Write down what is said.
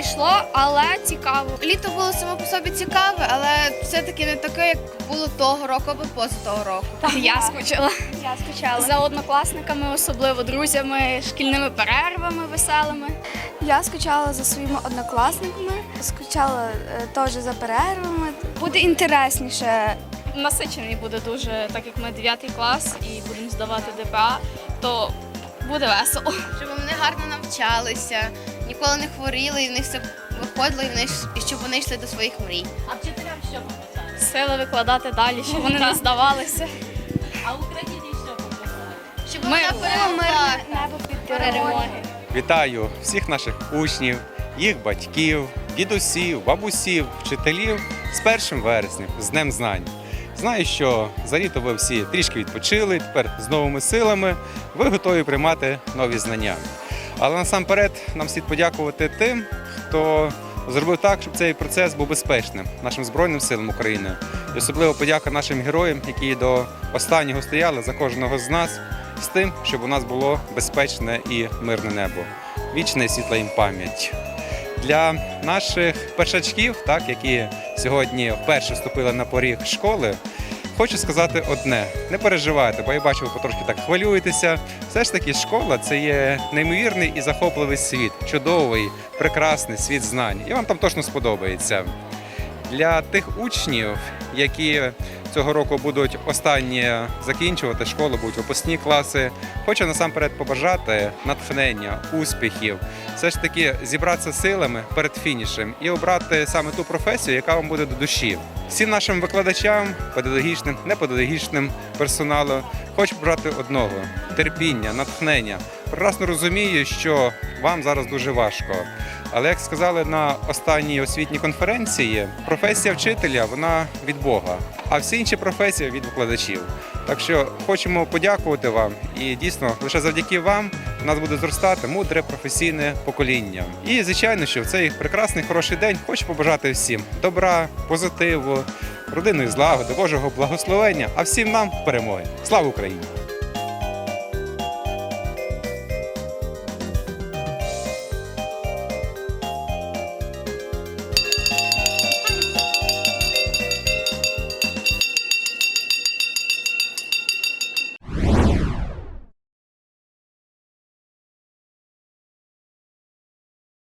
пройшло, але цікаво. Літо було само по собі цікаве, але все-таки не таке, як було того року або поза того року. Я скучила Я скучала. за однокласниками, особливо друзями, шкільними перервами веселими. Я скучала за своїми однокласниками, скучала е, теж за перервами. Буде інтересніше. Насичений буде дуже, так як ми 9 клас і будемо здавати ДПА, то буде весело. Гарно навчалися, ніколи не хворіли, і в них все виходило, і, вони, ж- і щоб вони йшли до своїх мрій. А вчителям що побажаєте? Сили викладати далі, щоб вони не здавалися. А Україні що побажаєте? Щоб Ми- вона перемогла. Перемоги. Вітаю всіх наших учнів, їх батьків, дідусів, бабусів, вчителів з 1 вересня, з Днем Знань. Знаю, що за літо ви всі трішки відпочили, тепер з новими силами ви готові приймати нові знання. Але насамперед нам слід подякувати тим, хто зробив так, щоб цей процес був безпечним нашим Збройним силам України. І особливо подяка нашим героям, які до останнього стояли за кожного з нас, з тим, щоб у нас було безпечне і мирне небо. Вічна і світла їм пам'ять. Для наших першачків, так, які сьогодні вперше вступили на поріг школи, хочу сказати одне: не переживайте, бо я бачу, ви потрошки так хвилюєтеся. Все ж таки, школа це є неймовірний і захопливий світ, чудовий, прекрасний світ знань. І вам там точно сподобається. Для тих учнів, які цього року будуть останні закінчувати школу, будуть випускні класи, хочу насамперед побажати натхнення, успіхів, все ж таки зібратися силами перед фінішем і обрати саме ту професію, яка вам буде до душі. Всім нашим викладачам, педагогічним, непедагогічним персоналу хочу побажати одного терпіння, натхнення. Прекрасно розумію, що вам зараз дуже важко. Але як сказали на останній освітній конференції, професія вчителя вона від Бога, а всі інші професії від викладачів. Так що хочемо подякувати вам, і дійсно лише завдяки вам у нас буде зростати мудре професійне покоління. І звичайно, що в цей прекрасний хороший день хочу побажати всім добра, позитиву, родинної злагоди, Божого благословення, а всім нам перемоги. Слава Україні!